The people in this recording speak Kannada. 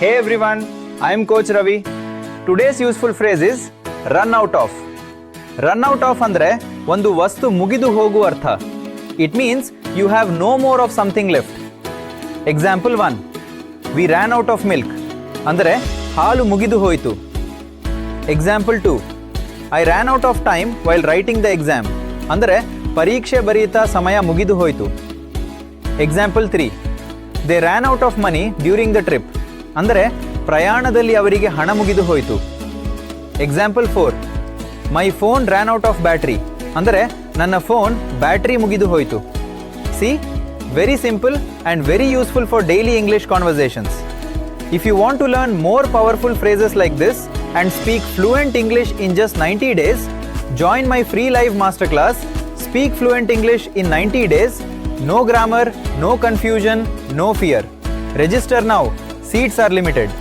Hey everyone, I am Coach Ravi. Today's useful phrase is run out of. Run out of ಅಂದರೆ ಒಂದು ವಸ್ತು ಮುಗಿದು ಹೋಗುವ ಅರ್ಥ. It means you have no more of something left example one we ran out of milk ಅಂದರೆ ಹಾಲು ಮುಗಿದು ಹೋಯಿತು. Example two I ran out of time while writing the exam ಅಂದರೆ ಪರೀಕ್ಷೆ ಬರೆಯುತ್ತಾ ಸಮಯ ಮುಗಿದು ಹೋಯಿತು. Example three they ran out of money during the trip ಅಂದರೆ ಪ್ರಯಾಣದಲ್ಲಿ ಅವರಿಗೆ ಹಣ ಮುಗಿದು ಹೋಯಿತು. Example four my phone ran out of battery ಅಂದರೆ ನನ್ನ ಫೋನ್ ಬ್ಯಾಟ್ರಿ ಮುಗಿದು ಹೋಯಿತು. See very simple and very useful for daily English conversations if you want to learn more powerful phrases like this and speak fluent English in just ninety days join my free live master class speak fluent English in ninety days no grammar no confusion no fear register now Seats are limited.